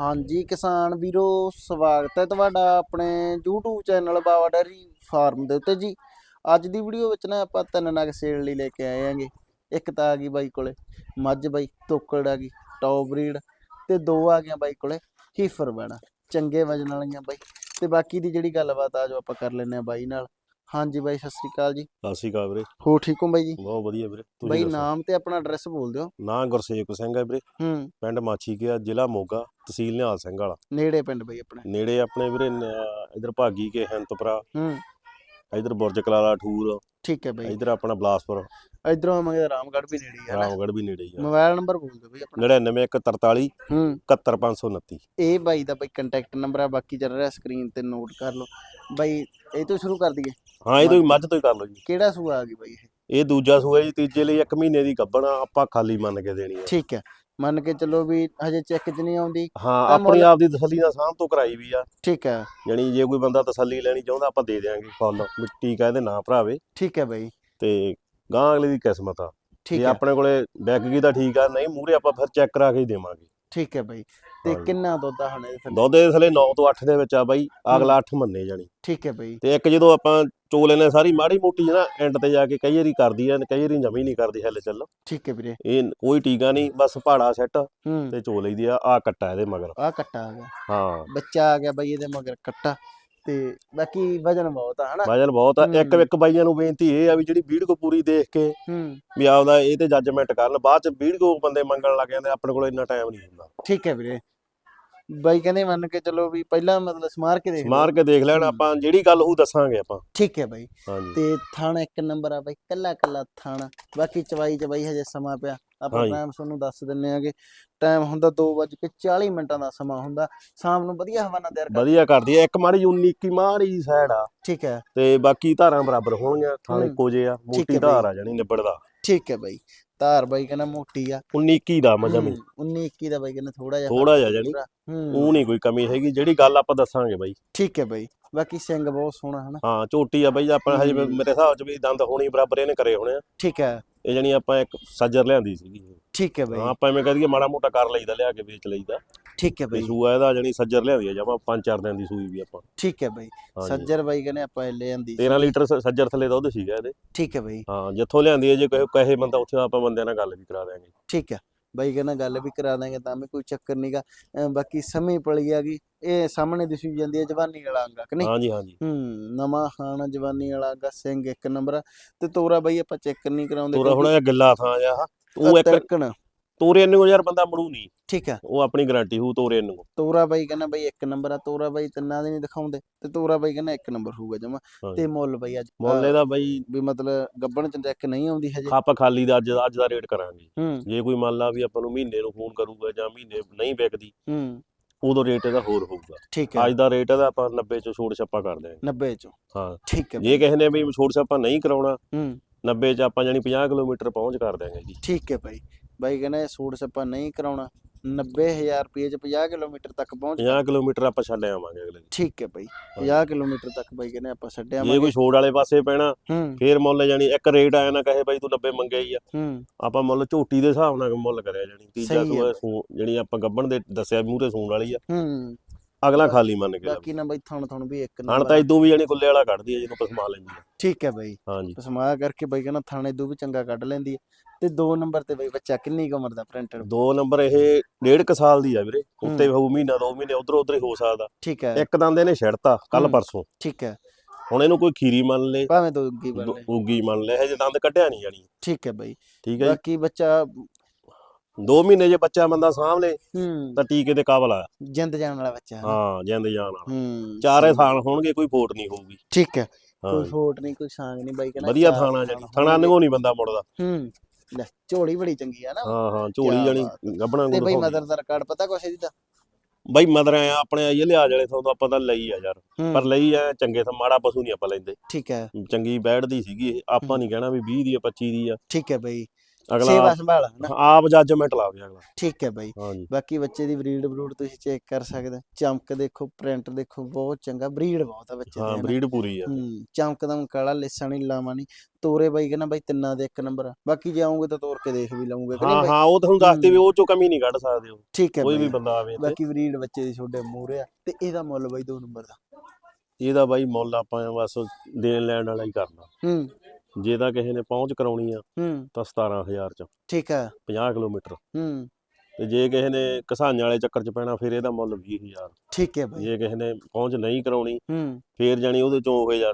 ਹਾਂਜੀ ਕਿਸਾਨ ਵੀਰੋ ਸਵਾਗਤ ਹੈ ਤੁਹਾਡਾ ਆਪਣੇ YouTube channel Bawa dairy farm ਦੇ ਉੱਤੇ ਜੀ। ਅੱਜ ਦੀ ਵੀਡੀਓ ਵਿੱਚ ਨਾ ਆਪਾਂ ਤਿੰਨ ਨਗ ਸੇਲ ਲਈ ਲੈ ਕੇ ਆਏ ਆਂਗੇ। ਇੱਕ ਤਾਂ ਆ ਗਈ ਬਾਈ ਕੋਲੇ ਮੱਝ ਬਾਈ ਤੋਕੜ ਆ ਗਈ ਟੌਪ ਬਰੀਡ ਤੇ ਦੋ ਆ ਗਈਆਂ ਬਾਈ ਕੋਲੇ ਹੀਫਰ ਬਣਾ ਚੰਗੇ ਵਜਨ ਵਾਲੀਆਂ ਬਾਈ। ਤੇ ਬਾਕੀ ਦੀ ਜਿਹੜੀ ਗੱਲਬਾਤ ਆ ਜੋ ਆਪਾਂ ਕਰ ਲੈਨੇ ਆ ਬਾਈ ਨਾਲ। ਹਾਂਜੀ ਬਾਈ ਸਤਿ ਸ੍ਰੀ ਅਕਾਲ ਜੀ। ਸਤਿ ਸ਼੍ਰੀ ਅਕਾਲ ਵੀਰੇ। ਹੋ ਠੀਕ ਹੋ ਬਾਈ ਜੀ? ਬਹੁਤ ਵਧੀਆ ਵੀਰੇ ਬਾਈ ਦੱਸੋ? ਨਾਮ ਤੇ ਆਪਣਾ ਐਡਰੈਸ ਬੋਲ ਦਿਓ। ਨਾਂ ਗੁਰਸੇਵਕ ਸਿੰਘ ਹੈ ਵੀਰੇ। ਹੂੰ। ਪਿੰਡ ਮਾਛੀ ਗਿਆ ਜ਼ਿਲ੍ਹਾ ਮੋਗਾ। ਤਹਿਸੀਲ ਨਿਹਾਲ ਸਿੰਘ ਵਾਲਾ। ਨੇੜੇ ਪਿੰਡ ਬਾਈ ਆਪਣੇ। ਨੇੜੇ ਆਪਣੇ ਵੀਰੇ ਇਧਰ ਭਾਗੀ ਕੇ ਹੰਤਪੁਰਾ ਹੂੰ। ਇਧਰ ਬੁਰਜ ਕਲਾਲਾ ਠੂਰ। ਠੀਕ ਹੈ ਬਾਈ। ਇਧਰ ਆਪਣਾ ਬਲਾਸਪੁਰ। ਇਧਰੋਂ ਆਵਾਂਗੇ ਰਾਮਗੜ੍ਹ ਵੀ ਨੇੜੇ ਹੀ ਆ ਨਾ। ਰਾਮਗੜ੍ਹ ਵੀ ਨੇੜੇ ਹੀ ਆ। ਮੋਬਾਈਲ ਨੰਬਰ ਬੋਲ ਦਿਓ ਬਈ ਆਪਣਾ। 99143 ਹੂੰ। 71529 ਇਹ ਬਾਈ ਦਾ ਬਾਈ ਕੰਟੈਕਟ ਨੰਬਰ ਆ ਬਾਕੀ ਚੱਲ ਰਿਹਾ ਸਕਰੀਨ ਤੇ ਨੋਟ ਕਰ ਲਓ। ਬਾਈ ਇਹ ਤੋਂ ਸ਼ੁਰੂ ਕਰ ਦਈਏ। ਹਾਂ ਇਹ ਤੋਂ ਹੀ ਮੱਝ ਤੋਂ ਹੀ ਕਰ ਲਓ ਜੀ। ਕਿਹੜਾ ਸੂਆ ਆ ਗਈ ਬਾਈ ਇਹ? ਇਹ ਦੂਜਾ ਸੂਆ ਜੀ ਤੀਜੇ ਲਈ 1 ਮਹੀਨੇ ਦੀ ਗੱਭਣ ਆ, ਆਪਾਂ ਖਾਲੀ ਮੰਨ ਕੇ ਦੇਣੀ ਹੈ ਠੀਕ ਹੈ। ਮੰਨ ਕੇ ਚੱਲੋ ਵੀ ਹਜੇ ਚੈੱਕ 'ਚ ਨਹੀਂ ਆਉਂਦੀ ਹਾਂ ਤਾਂ ਆਪਣੀ ਮੁੱਲ- ਆਪ ਦੀ ਤਸੱਲੀ ਨਾਲ ਸਾਂਭ ਤੋਂ ਕਰਾਈ ਵੀ ਆ। ਠੀਕ ਹੈ। ਯਾਨੀ ਜੇ ਕੋਈ ਬੰਦਾ ਤਸੱਲੀ ਲੈਣੀ ਚਾਹੁੰਦਾ ਆਪਾਂ ਦੇ ਦੇਾਂਗੇ ਫੁੱਲ ਮਿੱਟੀ ਕਹਿੰਦੇ ਨਾ ਭਰਾਵੇ। ਠੀਕ ਹੈ ਬਾਈ। ਤੇ ਗਾਂ ਅਗਲੇ ਦੀ ਕਿਸਮਤ ਆ। ਠੀਕ ਜੇ ਹੈ। ਆਪਣੇ ਕੋਲੇ ਵਿਕ ਗਈ ਤਾਂ ਠੀਕ ਆ ਨਹੀਂ ਮੂਰੇ ਆਪਾਂ ਫਿਰ ਚੈੱਕ ਕਰਾ ਕੇ ਹੀ ਦੇਵਾਂਗੇ। ਠੀਕ ਹੈ ਬਾਈ। ਤੇ ਹਾਂਜੀ। ਕਿੰਨਾ ਦੁੱਧ ਆ ਹੁਣ ਇਹਦੇ ਥੱਲੇ? ਦੁੱਧ ਦੇ ਥਲੇ 9 ਤੋਂ 8 ਦੇ ਵਿੱਚ ਆ ਬਾਈ ਅਗਲਾ 8 ਮੰਨੇ ਜਾਣੀ। ਠੀਕ ਹੈ ਬਾਈ। ਤੇ ਇੱਕ ਜਦੋਂ ਆਪਾਂ ਚੋਲੇ ਨੇ ਸਾਰੀ ਮਾੜੀ ਮੋਟੀ ਨਾ ਐਂਡ ਤੇ ਜਾ ਕੇ ਕਈ ਵਾਰੀ ਕਰਦੀ ਆ ਕਈ ਵਾਰੀ ਜਮੀ ਨਹੀਂ ਕਰਦੀ ਹੱਲ ਚੱਲ। ਠੀਕ ਹੈ ਵੀਰੇ। ਇਹ ਕੋਈ ਟੀਕਾ ਨਹੀਂ ਬਸ ਪਹਾੜਾ ਸੈੱਟ ਹੂੰ। ਤੇ ਚੋ ਲਈਦੀ ਆ ਆ ਕੱਟਾ ਇਹਦੇ ਮਗਰ। ਆ ਕੱਟਾ ਆ ਗਿਆ। ਹਾਂ। ਬੱਚਾ ਆ ਗਿਆ ਬਾਈ ਇਹਦੇ ਮਗਰ ਕੱਟਾ। ਤੇ ਬਾਕੀ ਵਜਨ ਬਹੁਤ ਆ ਹਨਾ? ਵਜਨ ਬਹੁਤ ਆ। ਇੱਕ। ਇੱਕ ਬਾਈਆਂ ਨੂੰ ਬੇਨਤੀ ਇਹ ਆ ਵੀ ਜਿਹੜੀ ਵੀਡੀਓ ਪੂਰੀ ਦੇਖ ਕੇ ਹੂੰ। ਵੀ ਆਪਦਾ ਇਹ ਤੇ ਜੱਜਮੈਂਟ ਕਰਨ। ਬਾਅਦ ਚ ਵੀਡੀਓ ਬੰਦੇ ਮੰਗਣ ਲੱਗ ਜਾਂਦੇ ਆਪਣੇ ਕੋਲ ਇੰਨਾ ਟਾਈਮ ਨਹੀਂ ਹੁੰਦਾ। ਠੀਕ ਹੈ ਵੀਰੇ। ਬਾਈ ਕਹਿੰਦੇ ਮੰਨ ਕੇ ਚੱਲੋ ਵੀ ਪਹਿਲਾਂ ਮਤਲਬ ਸਮਾਰ ਕੇ ਦੇਖ ਲਓ। ਮਾਰ ਕੇ ਦੇਖ ਲੈਣ। ਆਪਾਂ ਜਿਹੜੀ ਗੱਲ ਉਹ ਦੱਸਾਂਗੇ ਆਪਾਂ। ਠੀਕ ਹੈ ਬਾਈ। ਤੇ ਥਾਣਾ ਇੱਕ ਨੰਬਰ ਆ ਬਾਈ ਕੱਲਾ ਕੱਲਾ ਥਾਣਾ। ਬਾਕੀ ਚਵਾਈ ਚ ਬਾਈ ਹਜੇ ਸਮਾਂ ਪਿਆ। ਆਪਾਂ ਹਾਂਜੀ। ਟਾਈਮ ਤੁਹਾਨੂੰ ਦੱਸ ਦਿੰਨੇ ਆਗੇ ਟਾਈਮ ਹੁੰਦਾ 2:40 ਮਿੰਟਾਂ ਦਾ ਸਮਾਂ ਹੁੰਦਾ। ਸ਼ਾਮ ਨੂੰ ਵਧੀਆ ਹਵਾਨਾ ਤਿਆਰ ਕਰ ਵਧੀਆ ਕਰਦੀ ਹੈ ਇੱਕ ਮਾੜੀ ਉਨੀਕੀ ਮਾੜੀ ਜੀ ਸਾਈਡ ਆ। ਠੀਕ ਹੈ। ਤੇ ਬਾਕੀ ਧਾਰਾਂ ਬਰਾਬਰ ਹੋਣਗੀਆਂ ਥਾਣੇ ਹੂੰ। ਕੋਜੇ ਆ ਹੈ ਮੋਟੀ ਬਈ। ਧਾਰ ਆ ਜਾਣੀ ਨਿਬੜਦਾ ਠੀਕ ਹੈ ਬਾਈ। ਧਾਰ ਬਾਈ ਕਹਿੰਦਾ ਮੋਟੀ ਆ। ਉਨੀਕੀ ਦਾ ਮਜਾ ਮੀ 19 21 ਦਾ ਬਾਈ ਕਹਿੰਦਾ ਥੋੜਾ ਜਿਹਾ ਥੋੜਾ ਜਿਹਾ ਜਾਣੀ। ਹੂੰ। ਉਹ ਨਹੀਂ ਕੋਈ ਕਮੀ ਹੈਗੀ ਜਿਹੜੀ ਗੱਲ ਆਪਾਂ ਦੱਸਾਂਗੇ ਬਾਈ। ਠੀਕ ਹੈ ਬਾਈ। ਬਾਕੀ ਸਿੰਘ ਬਹੁਤ ਸੋਹਣਾ ਹਨਾ। ਹਾਂ ਝੋਟੀ ਆ ਬਾਈ ਆਪਾਂ ਹਜੇ ਹੂੰ। ਮੇਰੇ ਹਿਸਾਬ ਚ ਵੀ ਦੰਦ ਹੋਣੀ ਬਰਾਬਰ ਇਹਨੇ ਕਰੇ ਹੋਣੇ ਆ। ਠੀਕ ਹੈ। ਇਹ ਜਾਨੀ ਆਪਾਂ ਇੱਕ ਸੱਜਰ ਲਿਆਂਦੀ ਸੀਗੀ ਠੀਕ ਹੈ ਹਾਂ ਬਾਈ ਆਪਾਂ ਐਵੇਂ ਕਹਦੀਏ ਮਾੜਾ ਮੋਟਾ ਕਰ ਲਈਦਾ ਲਿਆ ਕੇ ਵੇਚ ਲਈਦਾ। ਠੀਕ ਹੈ ਤੇ ਬਾਈ। ਸੂਆ ਇਹਦਾ ਜਾਨੀ ਸੱਜਰ ਲਿਆਂਦੀ ਆ ਜਮਾ ਪੰਜ ਚਾਰ ਦਿਨ ਦੀ ਸੂਈ ਵੀ ਆਪਾਂ। ਠੀਕ ਹੈ ਬਾਈ। ਹਾਂਜੀ। ਸੱਜਰ ਬਾਈ ਕਹਿੰਦੇ ਆਪਾਂ ਇਹ ਲੈ ਆਂਦੀ 13 ਲੀਟਰ ਸ- ਸੱਜਰ ਥੱਲੇ ਦੁੱਧ ਸੀਗਾ ਇਹਦੇ। ਠੀਕ ਹੈ ਬਾਈ। ਹਾਂ ਜਿੱਥੋਂ ਲਿਆਂਦੀ ਹੈ ਜੇ ਕਹੇ ਕਹੇ ਬੰਦਾ ਉੱਥੇ ਆਪਾਂ ਬੰਦਿਆਂ ਨਾਲ ਗੱਲ ਵੀ ਕਰਾ ਦਿਆਂਗੇ। ਠੀਕ ਹੈ। ਬਾਈ ਕਹਿੰਦਾ ਗੱਲ ਵੀ ਕਰਾ ਦਾਂਗੇ ਤਾਂ ਵੀ ਕੋਈ ਚੱਕਰ ਨਹੀਂਗਾ ਬਾਕੀ ਸਮੇਂ ਪਲੀ ਆ ਗਈ। ਇਹ ਸਾਹਮਣੇ ਦਿਸੀ ਜਾਂਦੀ ਹੈ ਜਵਾਨੀ ਵਾਲਾ ਅੰਗਾ ਕਿ ਨਹੀਂ? ਹਾਂਜੀ ਹਾਂਜੀ। ਹੂੰ ਨਵਾਂ ਖਾਣਾ ਜਵਾਨੀ ਵਾਲਾ ਅੰਗਾ ਸਿੰਘ ਇੱਕ ਨੰਬਰ। ਆ, ਤੇ ਤੋਰਾ ਬਾਈ ਆਪਾਂ ਚੈੱਕ ਨਹੀਂ ਕਰਾਉਂਦੇ ਤੋਰਾ ਹੁਣ ਇਹ ਗੱਲਾ ਥਾਂ ਜਾ ਉਹ ਇੱਕ ਤਿਰਕਣ ਤੋਰੇ ਨੂੰ ਯਾਰ ਬੰਦਾ ਮੜੂ ਨਹੀਂ। ਠੀਕ ਹੈ। ਉਹ ਆਪਣੀ ਗਾਰੰਟੀ ਹੋਊ ਤੋਰੇ ਨੂੰ ਤੋਰਾ ਬਾਈ ਕਹਿੰਦਾ ਬਾਈ ਇੱਕ ਨੰਬਰ ਆ ਤੋਰਾ ਬਾਈ ਤਿੰਨਾਂ ਦੇ ਨਹੀਂ ਦਿਖਾਉਂਦੇ। ਤੇ ਤੋਰਾ ਬਾਈ ਕਹਿੰਦਾ ਇੱਕ ਨੰਬਰ ਹੋਊਗਾ ਜਮਾ। ਤੇ ਮੁੱਲ ਬਾਈ ਅੱਜ ਮੁੱਲ ਦਾ ਬਾਈ ਵੀ ਮਤਲਬ ਗੱਬਣ ਚ ਚੈੱਕ ਨਹੀਂ ਆਉਂਦੀ ਹਜੇ। ਆਪਾਂ ਖਾਲੀ ਦਾ ਅੱਜ ਦਾ ਅੱਜ ਦਾ ਰੇਟ ਕਰਾਂਗੇ। ਹੂੰ। ਜੇ ਕੋਈ ਮੰਨ ਲਾ ਵੀ ਆਪਾਂ ਨੂੰ ਮਹੀਨੇ ਨੂੰ ਫੋਨ ਕਰੂਗਾ ਜਾਂ ਮਹੀਨੇ ਨਹੀਂ ਵਿਕਦੀ। ਹੂੰ। ਉਦੋਂ ਰੇਟ ਇਹਦਾ ਹੋਰ ਹੋਊਗਾ। ਠੀਕ ਹੈ। ਅੱਜ ਦਾ ਰੇਟ ਇਹਦਾ ਆਪਾਂ 90 ਚੋਂ ਛੋੜ ਛੱਪਾ ਕਰ ਦਿਆਂਗੇ। 90 ਚੋਂ। ਹਾਂ। ਠੀਕ ਹੈ। ਜੇ ਕਿਸੇ ਨੇ ਵੀ ਛੋੜ ਛੱਪਾ ਨਹੀਂ ਕਰਾਉਣਾ ਹੂੰ। 90 ਚ ਆਪਾਂ ਜਾਨੀ 50 ਕਿਲੋਮੀਟਰ ਪਹੁੰਚ ਕਰ ਦਿਆਂਗੇ ਜੀ। ਠੀਕ ਹੈ ਬਾਈ ਬਾਈ ਕਹਿੰਦਾ ਸੂਟ ਸੱਪਾ ਨਹੀਂ ਕਰਾਉਣਾ। 90000 ਰੁਪਏ ਚ 50 ਕਿਲੋਮੀਟਰ ਤੱਕ ਪਹੁੰਚ 50 ਕਿਲੋਮੀਟਰ ਆਪਾਂ ਛੱਡ ਆਵਾਂਗੇ ਅਗਲੇ ਦਿਨ। ਠੀਕ ਹੈ ਬਾਈ 50 ਕਿਲੋਮੀਟਰ ਤੱਕ ਬਾਈ ਕਹਿੰਦੇ ਆਪਾਂ ਛੱਡਿਆ ਜੇ ਕੋਈ ਛੋੜ ਵਾਲੇ ਪਾਸੇ ਪੈਣਾ ਫੇਰ ਮੁੱਲ ਜਾਨੀ ਇੱਕ ਰੇਟ ਆਇਆ ਨਾ ਕਹੇ ਬਾਈ ਤੂੰ 90 ਮੰਗਿਆ ਹੀ ਆ। ਆਪਾਂ ਮੁੱਲ ਝੋਟੀ ਦੇ ਹਿਸਾਬ ਨਾਲ ਮੁੱਲ ਕਰਿਆ ਜਾਨੀ ਤੀਜਾ ਸੂ ਜਿਹੜੀ ਆਪਾਂ ਗੱਬਣ ਦੇ ਦੱਸਿਆ ਮੂਹਰੇ ਸੂਣ ਵਾਲੀ ਆ। ਅਗਲਾ ਖਾਲੀ ਮੰਨ ਕੇ ਬਾਕੀ ਨਾ ਬਾਈ ਥਣ ਥਣ ਵੀ ਇੱਕ ਹਣ ਨੰਬਰ ਤਾਂ ਇਦੋਂ ਵੀ ਜਾਨੀ ਕੁੱਲੇ ਵਾਲਾ ਕੱਢਦੀ ਆ ਜਿਹਨੂੰ ਪਸਮਾ ਲੈਂਦੀ ਆ। ਠੀਕ ਹੈ ਬਾਈ। ਹਾਂਜੀ। ਪਸਮਾ ਕਰਕੇ ਬਾਈ ਕਹਿੰਦਾ ਥਾਣੇ ਦੂ ਵੀ ਚੰਗਾ ਕੱਢ ਲੈਂਦੀ ਹੈ ਤੇ ਦੋ ਨੰਬਰ ਤੇ ਬਾਈ ਬੱਚਾ ਕਿੰਨੀ ਕੁ ਉਮਰ ਦਾ ਪ੍ਰਿੰਟਡ ਦੋ ਨੰਬਰ ਇਹ ਡੇਢ ਕ ਸਾਲ ਦੀ ਆ ਵੀਰੇ। ਉੱਤੇ ਹੂੰ। ਹੋਊ ਮਹੀਨਾ ਦੋ ਮਹੀਨੇ ਉਧਰ ਉਧਰ ਹੀ ਹੋ ਸਕਦਾ। ਠੀਕ ਹੈ। ਇੱਕ ਦੰਦ ਇਹਨੇ ਛੱਡਤਾ ਕੱਲ ਹੂੰ। ਪਰਸੋਂ। ਠੀਕ ਹੈ। ਹੁਣ ਇਹਨੂੰ ਕੋਈ ਖੀਰੀ ਮੰਨ ਲੇ। ਭਾਵੇਂ ਦੋ ਅੱਗੇ ਬਣ ਲੈ। ਉਗੀ ਮੰਨ ਲੈ ਇਹ ਜੇ ਦੰਦ ਕੱਢਿਆ ਨਹੀਂ ਜਾਣੀ। ਠੀਕ ਹੈ ਬਾਈ। ਠੀਕ ਹੈ ਬਾਕੀ ਬੱਚਾ ਦੋ ਮਹੀਨੇ ਜੇ ਬੱਚਾ ਬੰਦਾ ਸਾਂਭ ਲੇ ਹੂੰ। ਤਾਂ ਟੀਕੇ ਦੇ ਕਾਬਲ ਆ। ਜਿੰਦ ਜਾਣ ਵਾਲਾ ਬੱਚਾ। ਹੈ ਨਾ। ਹਾਂ ਜਿੰਦ ਜਾਨ ਵਾਲਾ। ਹੂੰ ਚਾਰੇ। ਥਾਣ ਹੋਣਗੇ ਕੋਈ ਫੋਟ ਨਹੀਂ ਹੋਊਗੀ। ਠੀਕ ਹੈ। ਹਾਂ ਕੋਈ ਫੋਟ ਨਹੀਂ ਕੋਈ ਸਾਂਗ ਨਹੀਂ ਬਾਈ ਕਹਿੰਦਾ ਵਧੀਆ ਚਾਰ ਥਾਣਾ ਜਿਹੜੀ। ਥਾਣਾ ਹੋਣਗੇ। ਨਿਗੋ ਨਹੀਂ ਬੰਦਾ ਮੁੜਦਾ। ਹੂੰ ਲੈ ਝੋਲੀ ਬੜੀ ਚੰਗੀ ਆ ਨਾ। ਹਾਂ ਹਾਂ ਝੋਲੀ ਕਿਆ ਬਾਤ ਗੱਬਣਾ ਤੇ ਬਈ ਮਦਰ ਦਾ ਰਿਕਾਰਡ ਪਤਾ ਕੁਛ ਇਹਦੀ? ਦਾ ਬਾਈ ਮਦਰ ਆ ਆਪਣੇ ਆਈਏ ਲਿਆ ਜਲੇ ਤੋਂ ਆਪਾਂ ਤਾਂ ਲਈ ਆ ਯਾਰ। ਪਰ ਲਈ ਆ ਚੰਗੇ ਤੋਂ ਮਾੜਾ ਪਸ਼ੂ ਨਹੀਂ ਆਪਾਂ ਲੈਂਦੇ। ਠੀਕ ਹੈ। ਚੰਗੀ ਬੈਠਦੀ ਸੀਗੀ ਇਹ। ਆਪਾਂ ਨਹੀਂ ਕਹਿਣਾ ਵੀ 20 ਦੀ ਆ 25 ਦੀ ਆ। ਠੀਕ ਹੈ ਬਈ। ਸੇਵਾ ਅਗਲਾ ਸੰਭਾਲ ਹਨਾ ਆਪ ਜੱਜਮੈਂਟ ਲਾਵੇ ਅਗਲਾ। ਠੀਕ ਹੈ ਬਾਈ। ਹਾਂਜੀ। ਬਾਕੀ ਬੱਚੇ ਦੀ ਬਰੀਡ ਬਰੂਡ ਤੁਸੀਂ ਚੈੱਕ ਕਰ ਸਕਦੇ ਹੋ। ਚਮਕ ਦੇਖੋ ਪ੍ਰਿੰਟ ਦੇਖੋ ਬਹੁਤ ਚੰਗਾ ਬਰੀਡ ਬਹੁਤ ਆ ਬੱਚੇ ਹਾਂ ਦੇ ਹਨਾ। ਬਰੀਡ ਪੂਰੀ ਆ। ਹੂੰ ਚਮਕਦਮ ਕਾਲਾ ਲਿਸਾ ਨਹੀਂ ਲਾਵਾਂ ਨਹੀਂ। ਤੋਰੇ ਬਾਈ ਕਹਿੰਦਾ ਬਾਈ ਤਿੰਨਾਂ ਦੇ ਇੱਕ ਨੰਬਰ ਬਾਕੀ ਜੇ ਆਉਂਗੇ ਤਾਂ ਤੋਰ ਕੇ ਦੇਖ ਵੀ ਲਵਾਂਗੇ ਕਿ ਨਹੀਂ ਹਾਂ ਹਾਂ ਉਹ ਤੁਹਾਨੂੰ ਦੱਸਦੇ ਵੀ ਉਹ ਚੋਂ ਕਮੀ ਨਹੀਂ ਕੱਢ ਸਕਦੇ ਹੋ ਠੀਕ ਹੈ ਕੋਈ ਵੀ ਬੰਦਾ ਆਵੇ ਬਾਕੀ ਬਰੀਡ ਬੱਚੇ ਦੀ ਛੋਡੇ ਮੂਰੇ ਆ ਤੇ ਇਹਦਾ ਮੁੱਲ ਬਾਈ ਦੋ ਨੰਬਰ ਦਾ। ਇਹਦਾ ਬਾਈ ਮੁੱਲ ਆਪਾਂ ਬਸ ਦੇਣ ਲੈਣ ਵਾਲਾ ਹੀ ਕਰਨਾ। ਹੂੰ। ਜੇ ਤਾਂ ਕਿਸੇ ਨੇ ਪਹੁੰਚ ਕਰਾਉਣੀ ਆ ਹੂੰ। ਤਾਂ 17000 ਚ। ਠੀਕ ਆ। 50 ਕਿਲੋਮੀਟਰ। ਹੂੰ। ਤੇ ਜੇ ਕਿਸੇ ਨੇ ਕਸਾਈਆਂ ਵਾਲੇ ਚੱਕਰ ਚ ਪੈਣਾ ਫਿਰ ਇਹਦਾ ਮੁੱਲ 20000 ਠੀਕ ਹੈ ਬਾਈ। ਜੇ ਕਿਸੇ ਨੇ ਪਹੁੰਚ ਨਹੀਂ ਕਰਾਉਣੀ ਹੂੰ। ਫੇਰ ਜਾਨੀ ਉਹਦੇ ਚੋਂ ਉਹ ਜਾ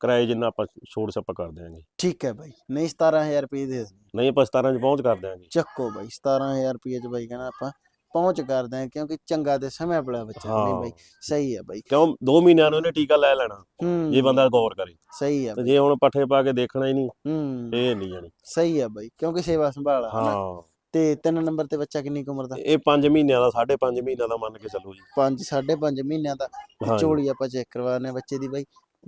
ਕਿਰਾਏ ਜਿੰਨਾ ਆਪਾਂ ਛੋੜ ਛੱਪਾ ਕਰ ਦਿਆਂਗੇ। ਠੀਕ ਹੈ ਬਾਈ। ਨਹੀਂ 17000 ਰੁਪਏ ਦੇ। ਨਹੀਂ ਆਪਾਂ 17 ਚ ਪਹੁੰਚ ਕਰ ਦਿਆਂਗੇ। ਚੱਕੋ ਬਾਈ 17000 ਰੁਪਏ ਚ ਬਾਈ ਕਹਿੰਦਾ ਆਪਾਂ ਪਹੁੰਚ ਕਰਦੇ ਆ ਕਿਉਂਕਿ ਚੰਗਾ ਤੇ ਸਮੇਂ ਬੜਾ ਬੱਚਾ ਨਹੀਂ ਹਾਂ। ਬਾਈ ਸਹੀ ਹੈ ਬਾਈ। ਕਿਉਂ 2 ਮਹੀਨਿਆਂ ਨੂੰ ਇਹਨੇ ਟੀਕਾ ਲੈ ਲੈਣਾ ਹੂੰ। ਜੇ ਬੰਦਾ ਗੌਰ ਕਰੇ। ਸਹੀ ਹੈ ਤੇ ਬਾਈ। ਜੇ ਹੁਣ ਪੱਠੇ ਪਾ ਕੇ ਦੇਖਣਾ ਹੀ ਨਹੀਂ ਹੂੰ। ਇਹ ਨਹੀਂ ਜਾਣੀ। ਸਹੀ ਹੈ ਬਾਈ ਕਿਉਂਕਿ ਸੇਵਾ ਸੰਭਾਲ ਆ ਹਨਾ। ਹਾਂ। ਤੇ ਤਿੰਨ ਨੰਬਰ ਤੇ ਬੱਚਾ ਕਿੰਨੀ ਕੁ ਉਮਰ ਦਾ? ਇਹ 5 ਮਹੀਨਿਆਂ ਦਾ 5.5 ਮਹੀਨਿਆਂ ਦਾ ਮੰਨ ਕੇ ਚੱਲੋ ਜੀ। 5 5.5 ਮਹੀਨਿਆਂ ਦਾ। ਤੇ ਹਾਂਜੀ। ਝੋਲੀ ਆਪਾਂ ਚੈੱਕ ਕਰਵਾਉਣੇ ਬੱਚੇ ਦੀ ਬਾਈ।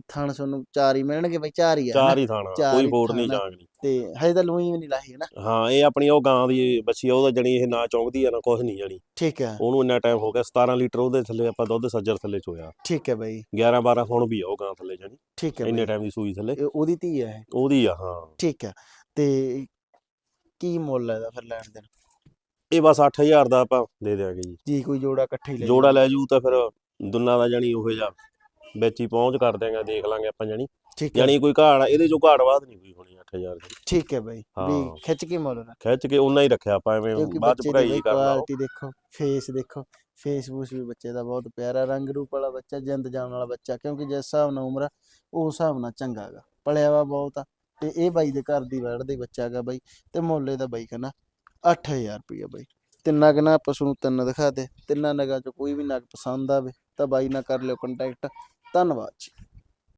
ਥਣ ਤੁਹਾਨੂੰ ਚਾਰ ਹੀ ਮਿਲਣਗੇ ਬਾਈ ਚਾਰ ਹੀ ਆ ਚਾਰ? ਹੀ ਥਾਣਾ ਚਾਰ ਕੋਈ ਹੀ ਫੋੜ ਨਹੀਂ ਥਾਣਾ। ਤੇ ਹਜੇ ਤਾਂ ਲੂਈ ਵੀ ਨਹੀਂ ਲਾਹੀ ਹੈ ਨਾ ਹਾਂ ਇਹ ਆਪਣੀ ਉਹ ਗਾਂ ਦੀ ਬੱਚੀ ਆ, ਉਹਦਾ ਜਣੀ ਇਹ ਨਾ ਚੌਂਕਦੀ ਆ ਨਾ ਕੁਝ ਨਹੀਂ ਜਾਣੀ। ਠੀਕ ਹੈ ਉਹਨੂੰ ਇੰਨਾ ਟਾਈਮ ਹੋ ਗਿਆ 17 ਲੀਟਰ ਉਹਦੇ ਥੱਲੇ ਆਪਾਂ ਦੁੱਧ ਸੱਜਰ ਥੱਲੇ ਚੋਇਆ। ਠੀਕ ਹੈ ਬਾਈ। 11 12 ਹੁਣ ਵੀ ਆ ਉਹ ਗਾਂ ਥੱਲੇ ਜਾਣੀ। ਠੀਕ ਹੈ ਇੰਨੇ ਬਾਈ। ਟਾਈਮ ਦੀ ਸੂਈ ਥੱਲੇ। ਇਹ ਉਹਦੀ ਧੀ ਹੈ ਇਹ। ਉਹਦੀ ਆ ਹਾਂ। ਠੀਕ ਹੈ ਤੇ ਕੀ ਮੁੱਲ ਹੈ ਇਹਦਾ ਫਿਰ ਲੈਣ ਦੇਣ? ਇਹ ਬਸ 8000 ਦਾ ਆਪਾਂ ਦੇ ਦਿਆਂਗੇ ਜੀ। ਜੀ ਕੋਈ ਜੋੜਾ ਇਕੱਠੇ ਹੀ ਲੈ ਜੋੜਾ ਲੈ ਜੂ ਤਾਂ ਫਿਰ ਦੁੰਨਾ ਦਾ ਜਾਣੀ ਉਹ ਜਾ ਵਿੱਚ ਹੀ ਪਹੁੰਚ ਕਰ ਦਿਆਂਗੇ ਦੇਖ ਲਾਂਗੇ ਆਪਾਂ ਜਾਣੀ। ਠੀਕ ਹੈ। ਜਾਣੀ ਕੋਈ ਘਾੜ ਇਹਦੇ ਚੋਂ ਘਾੜ ਬਾਤ ਨਹੀਂ ਕੋਈ ਹੋਣੀ 8000 ਦੀ। ਠੀਕ ਹੈ ਬਾਈ ਵੀ। ਖਿੱਚ ਕੇ ਮੁੱਲ ਰੱਖ। ਖਿੱਚ ਕੇ ਉਹਨਾਂ ਹੀ ਰੱਖਿਆ ਆਪਾਂ ਐਵੇਂ ਬਾਅਦ ਚ ਦੀ ਭਰਾਈ ਕਰਨਾ ਉਹ। ਕੁਆਲਿਟੀ ਦੇਖੋ ਫੇਸ ਦੇਖੋ ਫੇਸ ਬੂਸ ਵੀ ਬੱਚੇ ਦਾ ਬਹੁਤ ਪਿਆਰਾ ਰੰਗ ਰੂਪ ਵਾਲਾ ਬੱਚਾ ਜਿੰਦ ਜਾਣ ਵਾਲਾ ਬੱਚਾ ਕਿਉਂਕਿ ਜਿਸ ਹਿਸਾਬ ਨਾਲ ਉਮਰ ਉਸ ਹਿਸਾਬ ਨਾਲ ਚੰਗਾ ਹੈਗਾ ਪਲਿਆ ਵਾ ਬਹੁਤ ਆ ਤੇ ਇਹ ਬਾਈ ਦੇ ਘਰ ਦੀ ਵੜ ਦੇ ਬੱਚਾ ਹੈਗਾ ਬਾਈ ਤੇ ਮੁੱਲ ਇਹਦਾ ਬਾਈ ਕਹਿੰਦਾ 8000 ਰੁਪਇਆ ਬਾਈ। ਤਿੰਨਾਂ ਕਨਾ ਪਸ਼ੂ ਨੂੰ ਤਿੰਨ ਦਿਖਾ ਦੇ ਤਿੰਨਾਂ ਨਗਾਂ ਚੋਂ ਕੋਈ ਵੀ ਨਗ ਪਸੰਦ ਆਵੇ ਤਾਂ ਬਾਈ ਨਾਲ ਕਰ ਲਿਓ ਕੰਟੈਕਟ ਧੰਨਵਾਦ ਜੀ।